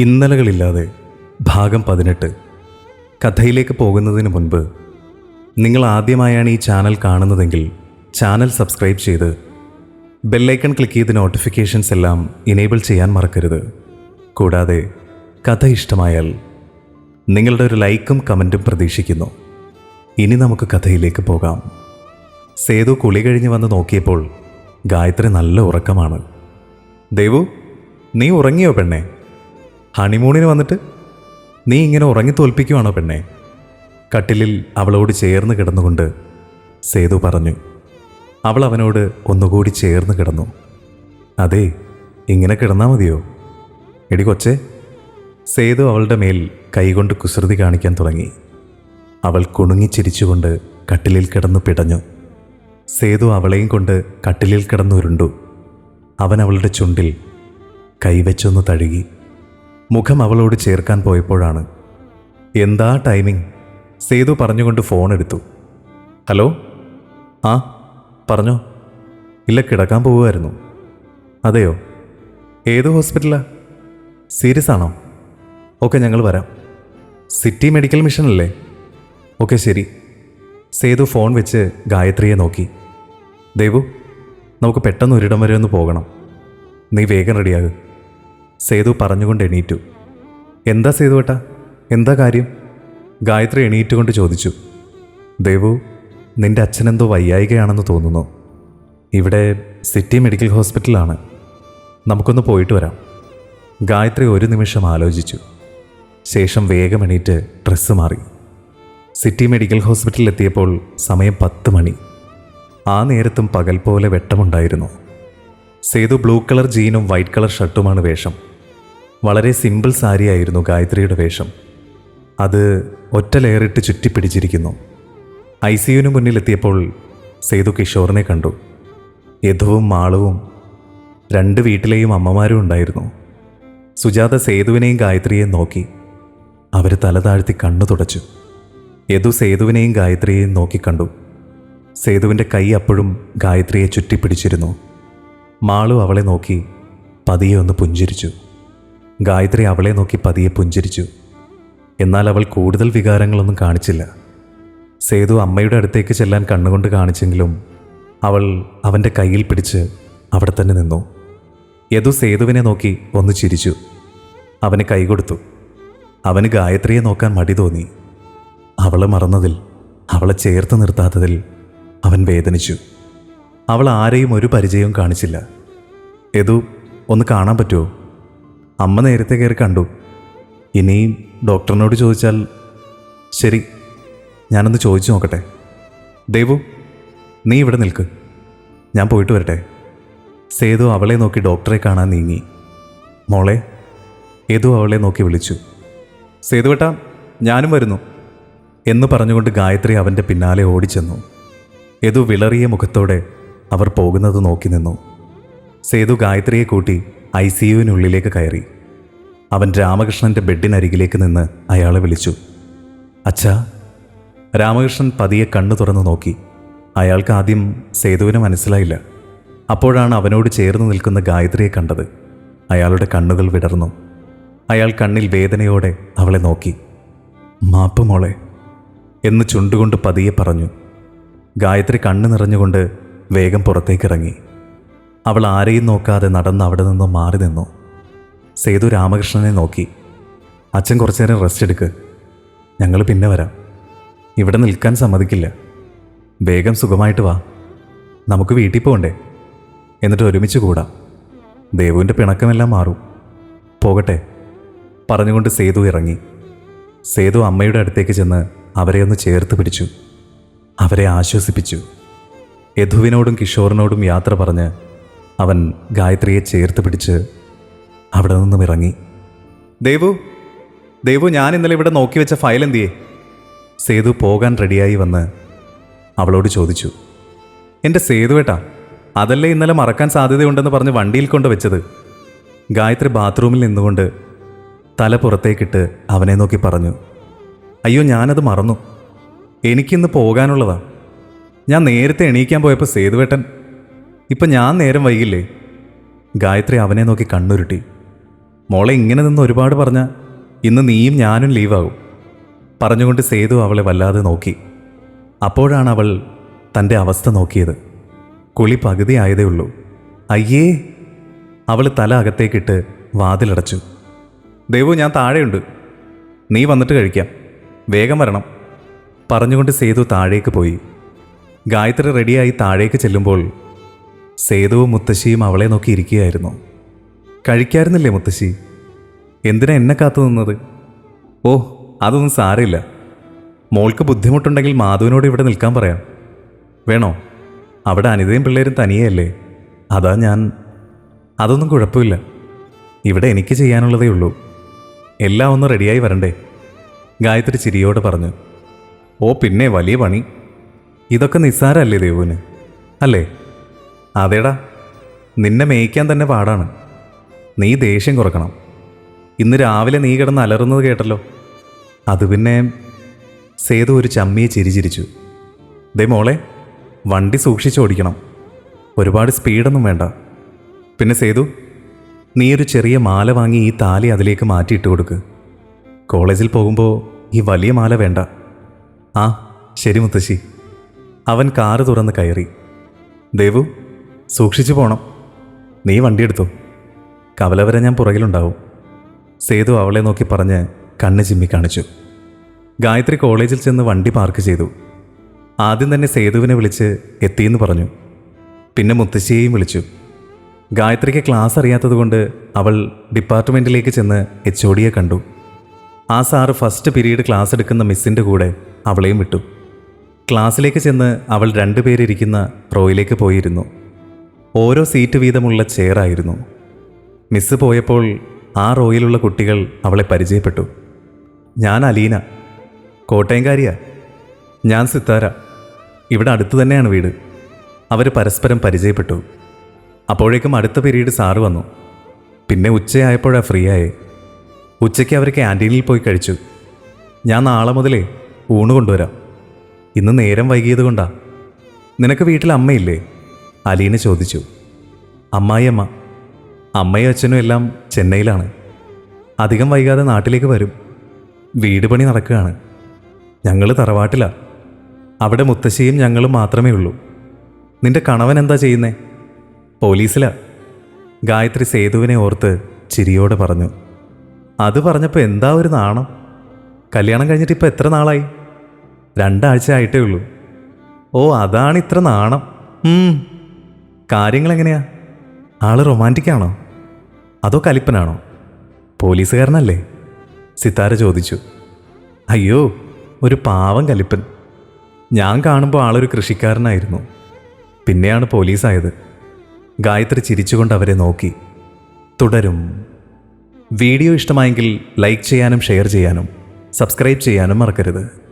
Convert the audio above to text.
ഇന്നലകളില്ലാതെ ഭാഗം പതിനെട്ട്. കഥയിലേക്ക് പോകുന്നതിന് മുൻപ് നിങ്ങൾ ആദ്യമായാണ് ഈ ചാനൽ കാണുന്നതെങ്കിൽ ചാനൽ സബ്സ്ക്രൈബ് ചെയ്ത് ബെല്ലൈക്കൺ ക്ലിക്ക് ചെയ്ത് നോട്ടിഫിക്കേഷൻസ് എല്ലാം ഇനേബിൾ ചെയ്യാൻ മറക്കരുത്. കൂടാതെ കഥ ഇഷ്ടമായാൽ നിങ്ങളുടെ ഒരു ലൈക്കും കമന്റും പ്രതീക്ഷിക്കുന്നു. ഇനി നമുക്ക് കഥയിലേക്ക് പോകാം. സേതു കുളി കഴിഞ്ഞ് വന്ന് നോക്കിയപ്പോൾ ഗായത്രി നല്ല ഉറക്കമാണ്. ദേവു നീ ഉറങ്ങിയോ പെണ്ണേ? ഹണിമൂണിന് വന്നിട്ട് നീ ഇങ്ങനെ ഉറങ്ങി തോൽപ്പിക്കുവാണോ പെണ്ണെ? കട്ടിലിൽ അവളോട് ചേർന്ന് കിടന്നുകൊണ്ട് സേതു പറഞ്ഞു. അവൾ അവനോട് ഒന്നുകൂടി ചേർന്ന് കിടന്നു. അതെ ഇങ്ങനെ കിടന്നാൽ മതിയോ? എടി കൊച്ചേ സേതു അവളുടെ മേൽ കൈകൊണ്ട് കുസൃതി കാണിക്കാൻ തുടങ്ങി. അവൾ കുണുങ്ങിച്ചിരിച്ചുകൊണ്ട് കട്ടിലിൽ കിടന്നു പിടഞ്ഞു. സേതു അവളെയും കൊണ്ട് കട്ടിലിൽ കിടന്നുരുണ്ടു. അവൻ അവളുടെ ചുണ്ടിൽ കൈവച്ചൊന്ന് തഴുകി. മുഖം അവളോട് ചേർക്കാൻ പോയപ്പോഴാണ്. എന്താ ടൈമിംഗ് സേതു പറഞ്ഞുകൊണ്ട് ഫോൺ എടുത്തു. ഹലോ? ആ പറഞ്ഞോ? ഇല്ല കിടക്കാൻ പോവുമായിരുന്നു. അതെയോ? ഏത് ഹോസ്പിറ്റലാ സീരിയസ് ആണോ? ഓക്കെ ഞങ്ങൾ വരാം. സിറ്റി മെഡിക്കൽ മിഷൻ അല്ലേ? ഓക്കെ ശരി. സേതു ഫോൺ വെച്ച് ഗായത്രിയെ നോക്കി. ദേവു നമുക്ക് പെട്ടെന്ന് ഒരിടം വരെ ഒന്ന് പോകണം. നീ വേഗം റെഡിയാകും സേതു പറഞ്ഞുകൊണ്ട് എണീറ്റു. എന്താ സേതു ഏട്ടാ? എന്താ കാര്യം? ഗായത്രി എണീറ്റുകൊണ്ട് ചോദിച്ചു. ദേവു നിന്റെ അച്ഛനെന്തോ വയ്യായികയാണെന്ന് തോന്നുന്നു. ഇവിടെ സിറ്റി മെഡിക്കൽ ഹോസ്പിറ്റലാണ്. നമുക്കൊന്ന് പോയിട്ട് വരാം. ഗായത്രി ഒരു നിമിഷം ആലോചിച്ചു. ശേഷം വേഗം എണീറ്റ് ഡ്രസ്സ് മാറി. സിറ്റി മെഡിക്കൽ ഹോസ്പിറ്റലിലെത്തിയപ്പോൾ സമയം പത്ത് മണി. ആ നേരത്തും പകൽ പോലെ വെട്ടമുണ്ടായിരുന്നു. സേതു ബ്ലൂ കളർ ജീനും വൈറ്റ് കളർ ഷർട്ടുമാണ് വേഷം. വളരെ സിമ്പിൾ സാരിയായിരുന്നു ഗായത്രിയുടെ വേഷം. അത് ഒറ്റ ലെയറിട്ട് ചുറ്റിപ്പിടിച്ചിരിക്കുന്നു ഐ സിയുവിന് മുന്നിലെത്തിയപ്പോൾ സേതു കിഷോറിനെ കണ്ടു. യഥുവും മാളവും രണ്ട് വീട്ടിലെയും അമ്മമാരും ഉണ്ടായിരുന്നു. സുജാത സേതുവിനെയും ഗായത്രിയെയും നോക്കി. അവർ തല താഴ്ത്തി കണ്ണു തുടച്ചു. യദു സേതുവിനെയും ഗായത്രിയെയും നോക്കിക്കണ്ടു സേതുവിന്റെ കൈ അപ്പോഴും ഗായത്രിയെ ചുറ്റിപ്പിടിച്ചിരുന്നു മാളു അവളെ നോക്കി പതിയെ ഒന്ന് പുഞ്ചിരിച്ചു. ഗായത്രി അവളെ നോക്കി പതിയെ പുഞ്ചിരിച്ചു. എന്നാൽ അവൾ കൂടുതൽ വികാരങ്ങളൊന്നും കാണിച്ചില്ല. സേതു അമ്മയുടെ അടുത്തേക്ക് ചെല്ലാൻ കണ്ണുകൊണ്ട് കാണിച്ചെങ്കിലും അവൾ അവന്റെ കയ്യിൽ പിടിച്ച് അവിടെ തന്നെ നിന്നു. യദു സേതുവിനെ നോക്കി ഒന്ന് ചിരിച്ചു. അവന് കൈകൊടുത്തു അവന് ഗായത്രിയെ നോക്കാൻ മടി തോന്നി. അവളെ മറന്നതിൽ അവളെ ചേർത്ത് നിർത്താത്തതിൽ അവൻ വേദനിച്ചു. അവൾ ആരെയും ഒരു പരിചയവും കാണിച്ചില്ല. യദു ഒന്ന് കാണാൻ പറ്റുമോ അമ്മ നേരത്തെ കയറി കണ്ടു. ഇനി ഡോക്ടറിനോട് ചോദിച്ചാൽ ശരി ഞാനൊന്ന് ചോദിച്ചു നോക്കട്ടെ. ദേവു നീ ഇവിടെ നിൽക്ക്. ഞാൻ പോയിട്ട് വരട്ടെ. സേതു അവളെ നോക്കി ഡോക്ടറെ കാണാൻ നീങ്ങി. മോളെ ഏതു അവളെ നോക്കി വിളിച്ചു. സേതുവേട്ടാ ഞാനും വരുന്നു എന്ന് പറഞ്ഞുകൊണ്ട് ഗായത്രി അവന്റെ പിന്നാലെ ഓടിച്ചെന്നു. ഏതു വിളറിയ മുഖത്തോടെ അവർ പോകുന്നത് നോക്കി നിന്നു. സേതു ഗായത്രിയെ കൂട്ടി ഐ സി യുവിനുള്ളിലേക്ക് കയറി. അവൻ രാമകൃഷ്ണന്റെ ബെഡിനരികിലേക്ക് നിന്ന് അയാളെ വിളിച്ചു. അച്ഛാ. രാമകൃഷ്ണൻ പതിയെ കണ്ണു തുറന്നു നോക്കി. അയാൾക്ക് ആദ്യം സേതുവിനെ മനസ്സിലായില്ല. അപ്പോഴാണ് അവനോട് ചേർന്ന് നിൽക്കുന്ന ഗായത്രിയെ കണ്ടത്. അയാളുടെ കണ്ണുകൾ വിടർന്നു. അയാൾ കണ്ണിൽ വേദനയോടെ അവളെ നോക്കി. മാപ്പ് മോളെ എന്ന് ചുണ്ടുകൊണ്ട് പതിയെ പറഞ്ഞു. ഗായത്രി കണ്ണു നിറഞ്ഞുകൊണ്ട് വേഗം പുറത്തേക്കിറങ്ങി. അവൾ ആരെയും നോക്കാതെ നടന്ന് അവിടെ നിന്ന് മാറി നിന്നു. സേതു രാമകൃഷ്ണനെ നോക്കി. അച്ഛൻ കുറച്ചു നേരം റെസ്റ്റ് എടുക്ക്. ഞങ്ങൾ പിന്നെ വരാം. ഇവിടെ നിൽക്കാൻ സമ്മതിക്കില്ല. വേഗം സുഖമായിട്ട് വാ. നമുക്ക് വീട്ടിൽ പോകണ്ടേ എന്നിട്ട് ഒരുമിച്ച് കൂടാം. ദേവുവിന്റെ പിണക്കമെല്ലാം മാറും. പോകട്ടെ. പറഞ്ഞുകൊണ്ട് സേതു ഇറങ്ങി. സേതു അമ്മയുടെ അടുത്തേക്ക് ചെന്ന് അവരെ ഒന്ന് ചേർത്ത് പിടിച്ചു. അവരെ ആശ്വസിപ്പിച്ചു. യധുവിനോടും കിഷോറിനോടും യാത്ര പറഞ്ഞ് അവൻ ഗായത്രിയെ ചേർത്ത് പിടിച്ച് അവിടെ നിന്നും ഇറങ്ങി. ദേവു ദേവു ഞാൻ ഇന്നലെ ഇവിടെ നോക്കി വെച്ച ഫയൽ എന്തിയേ? സേതു പോകാൻ റെഡിയായി വന്ന് അവളോട് ചോദിച്ചു. എന്റെ സേതുവേട്ടാ അതല്ലേ ഇന്നലെ മറക്കാൻ സാധ്യതയുണ്ടെന്ന് പറഞ്ഞ് വണ്ടിയിൽ കൊണ്ട് വെച്ചത്? ഗായത്രി ബാത്റൂമിൽ നിന്നുകൊണ്ട് തല പുറത്തേക്കിട്ട് അവനെ നോക്കി പറഞ്ഞു. അയ്യോ ഞാനത് മറന്നു. എനിക്കിന്ന് പോകാനുള്ളതാ. ഞാൻ നേരത്തെ എണീക്കാൻ പോയപ്പോൾ സേതുവേട്ടൻ ഇപ്പം ഞാൻ നേരം വൈകില്ലേ? ഗായത്രി അവനെ നോക്കി കണ്ണുരുട്ടി. മോളെ ഇങ്ങനെ നിന്ന് ഒരുപാട് പറഞ്ഞ ഇന്ന് നീയും ഞാനും ലീവാകും. പറഞ്ഞുകൊണ്ട് സേതു അവളെ വല്ലാതെ നോക്കി. അപ്പോഴാണ് അവൾ തന്റെ അവസ്ഥ നോക്കിയത്. കുളി പകുതി ആയതേ ഉള്ളൂ. അയ്യേ! അവൾ തല അകത്തേക്കിട്ട് വാതിലടച്ചു. ദേവു ഞാൻ താഴെയുണ്ട്. നീ വന്നിട്ട് കഴിക്കാം. വേഗം വരണം. പറഞ്ഞുകൊണ്ട് സേതു താഴേക്ക് പോയി. ഗായത്രി റെഡിയായി താഴേക്ക് ചെല്ലുമ്പോൾ സേതുവും മുത്തശ്ശിയും അവളെ നോക്കി ഇരിക്കുകയായിരുന്നു. കഴിക്കായിരുന്നില്ലേ മുത്തശ്ശി? എന്തിനാ എന്നെ കാത്തു നിന്നത്? ഓ അതൊന്നും സാരമില്ല. മോൾക്ക് ബുദ്ധിമുട്ടുണ്ടെങ്കിൽ മാധുവിനോട് ഇവിടെ നിൽക്കാൻ പറയാം. വേണോ? അവിടെ അനിതയും പിള്ളേരും തനിയല്ലേ? അതാ ഞാൻ. അതൊന്നും കുഴപ്പമില്ല. ഇവിടെ എനിക്ക് ചെയ്യാനുള്ളതേ ഉള്ളൂ. എല്ലാം ഒന്ന് റെഡിയായി വരണ്ടേ? ഗായത്രി ചിരിയോട് പറഞ്ഞു. ഓ പിന്നെ വലിയ പണി. ഇതൊക്കെ നിസ്സാരമല്ലേ ദേവുവിന്? അല്ലേ? അതേടാ നിന്നെ മേയ്ക്കാൻ തന്നെ പാടാണ്. നീ ദേഷ്യം കുറക്കണം. ഇന്ന് രാവിലെ നീ കിടന്ന് അലറുന്നത് കേട്ടല്ലോ. അത് പിന്നെ സേതു ഒരു ചമ്മിയെ ചിരിച്ചിരിച്ചു ദേ മോളെ വണ്ടി സൂക്ഷിച്ചോടിക്കണം ഒരുപാട് സ്പീഡൊന്നും വേണ്ട. പിന്നെ സേതു നീ ഒരു ചെറിയ മാല വാങ്ങി ഈ താലി അതിലേക്ക് മാറ്റിയിട്ട് കൊടുക്ക്. കോളേജിൽ പോകുമ്പോൾ ഈ വലിയ മാല വേണ്ട. ആ ശരി മുത്തശ്ശി. അവൻ കാറ് തുറന്ന് കയറി. ദേവു സൂക്ഷിച്ചു പോണം. നീ വണ്ടിയെടുത്തു കവല വരെ ഞാൻ പുറകിലുണ്ടാവും. സേതു അവളെ നോക്കി പറഞ്ഞ് കണ്ണ് ചിമ്മി കാണിച്ചു. ഗായത്രി കോളേജിൽ ചെന്ന് വണ്ടി പാർക്ക് ചെയ്തു. ആദ്യം തന്നെ സേതുവിനെ വിളിച്ച് എത്തിയെന്ന് പറഞ്ഞു. പിന്നെ മുത്തശ്ശിയെയും വിളിച്ചു. ഗായത്രിക്ക് ക്ലാസ് അറിയാത്തതുകൊണ്ട് അവൾ ഡിപ്പാർട്ട്മെന്റിലേക്ക് ചെന്ന് എച്ച് ഒടിയെ കണ്ടു. ആ സാറ് ഫസ്റ്റ് പീരീഡ് ക്ലാസ് എടുക്കുന്ന മിസ്സിന്റെ കൂടെ അവളെയും വിട്ടു. ക്ലാസ്സിലേക്ക് ചെന്ന് അവൾ രണ്ടുപേരിരിക്കുന്ന റോയിലേക്ക് പോയിരുന്നു. ഓരോ സീറ്റ് വീതമുള്ള ചെയറായിരുന്നു മിസ് പോയപ്പോൾ ആ റോയിലുള്ള കുട്ടികൾ അവളെ പരിചയപ്പെട്ടു. ഞാൻ അലീന. കോട്ടയംകാരിയാ. ഞാൻ സിത്താര. ഇവിടെ അടുത്തു തന്നെയാണ് വീട്. അവർ പരസ്പരം പരിചയപ്പെട്ടു. അപ്പോഴേക്കും അടുത്ത പീരീഡ് സാറ് വന്നു. പിന്നെ ഉച്ചയായപ്പോഴാണ് ഫ്രീ ആയേ. ഉച്ചയ്ക്ക് അവർ ക്യാന്റീനിൽ പോയി കഴിച്ചു. ഞാൻ നാളെ മുതലേ ഊണ് കൊണ്ടുവരാം. ഇന്ന് നേരം വൈകിയത് കൊണ്ടാ. നിനക്ക് വീട്ടിൽ അമ്മയില്ലേ? അലീന ചോദിച്ചു അമ്മായിയമ്മ അമ്മയും അച്ഛനും എല്ലാം ചെന്നൈയിലാണ്. അധികം വൈകാതെ നാട്ടിലേക്ക് വരും. വീട് പണി നടക്കുകയാണ്. ഞങ്ങൾ തറവാട്ടിലാ. അവിടെ മുത്തശ്ശിയും ഞങ്ങളും മാത്രമേ ഉള്ളൂ. നിന്റെ കണവൻ എന്താ ചെയ്യുന്നേ? പോലീസിലാ. ഗായത്രി സേതുവിനെ ഓർത്ത് ചിരിയോടെ പറഞ്ഞു അത് പറഞ്ഞപ്പോൾ എന്താ ഒരു നാണം? കല്യാണം കഴിഞ്ഞിട്ട് ഇപ്പോൾ എത്ര നാളായി? രണ്ടാഴ്ച ആയിട്ടേ ഉള്ളൂ. ഓ അതാണ് ഇത്ര നാണം. കാര്യങ്ങൾ എങ്ങനെയാ ആൾ റൊമാന്റിക് ആണോ അതോ കലിപ്പനാണോ? പോലീസുകാരനല്ലേ? സിത്താര ചോദിച്ചു. അയ്യോ ഒരു പാവം കലിപ്പൻ. ഞാൻ കാണുമ്പോൾ ആളൊരു കൃഷിക്കാരനായിരുന്നു. പിന്നെയാണ് പോലീസായത്. ഗായത്രി ചിരിച്ചുകൊണ്ട് അവരെ നോക്കി. തുടരും. വീഡിയോ ഇഷ്ടമായെങ്കിൽ ലൈക്ക് ചെയ്യാനും ഷെയർ ചെയ്യാനും സബ്സ്ക്രൈബ് ചെയ്യാനും മറക്കരുത്.